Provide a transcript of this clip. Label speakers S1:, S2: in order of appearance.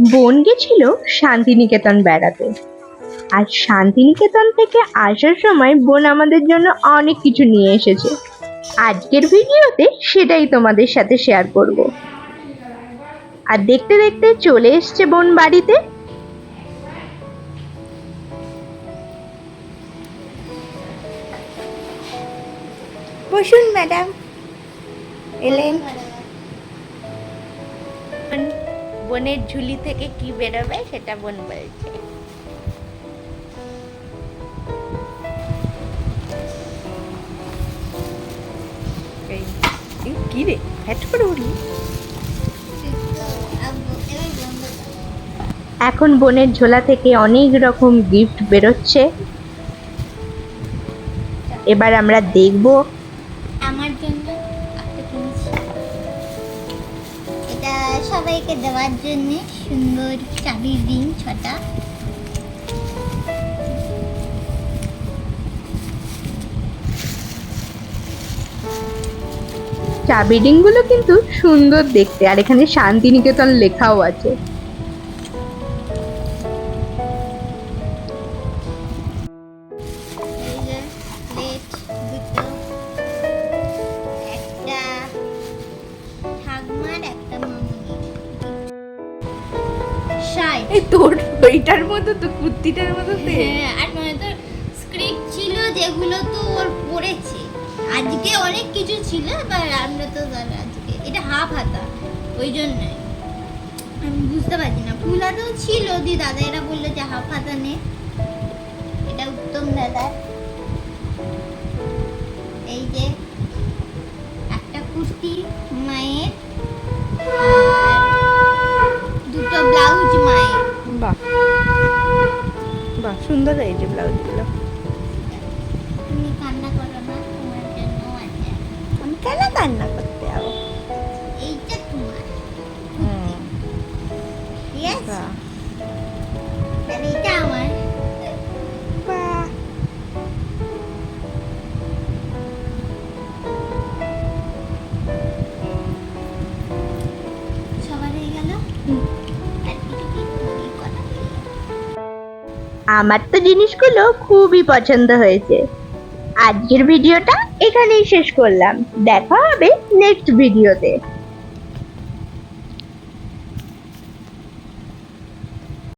S1: বোন গেছিল শান্তিনিকেতন বেড়াতে। আর শান্তিনিকেতন থেকে আসার সময় বোন আমাদের জন্য অনেক কিছু নিয়ে এসেছে। আজকের ভিডিওতে সেটাই তোমাদের সাথে শেয়ার করব। আর দেখতে দেখতে চলে এসছে বোন বাড়িতে। বসুন ম্যাডাম এলেন। বোনের ঝুলি থেকে কি বেরোবে সেটা বোন বলছে। কি রে? হ্যাট করে উঠলি এখন বোনের ঝোলা থেকে অনেক রকম গিফট বেরোচ্ছে। এবার আমরা দেখব
S2: সবাইকে দেওয়ার জন্য সুন্দর চাবির রিং, ছটা।
S1: চাবি, রিংগুলো কিন্তু সুন্দর দেখতে, আর এখানে শান্তিনিকেতন লেখাও আছে।
S2: এই
S1: তোর ওইটার মতো তো, কুর্তিটার মতো
S2: হ্যাঁ আর মানে তোর স্ক্রিপ্ট ছিল যেগুলো তো ওর পড়েছে। আজকে অনেক কিছু ছিল এবার আমরা তো আজকে, এটা হাফ হাতা, ওই জন্যই আমি বুঝতে পারছি না, ফুল হাতাও ছিল দি দাদা এরা বলল যে হাফ হাতা নে। এটা উত্তম দাদা এই যে, একটা কুর্তি।
S1: সুন্দর এই যে ব্লাউজগুলো আমি কেন কান্না করতে যাব?
S2: এইটা তোমার। ঠিক আছে?
S1: আমার তো জিনিসগুলো খুবই পছন্দ হয়েছে। আজকের ভিডিওটা এখানেই শেষ করলাম। দেখা হবে নেক্সট ভিডিওতে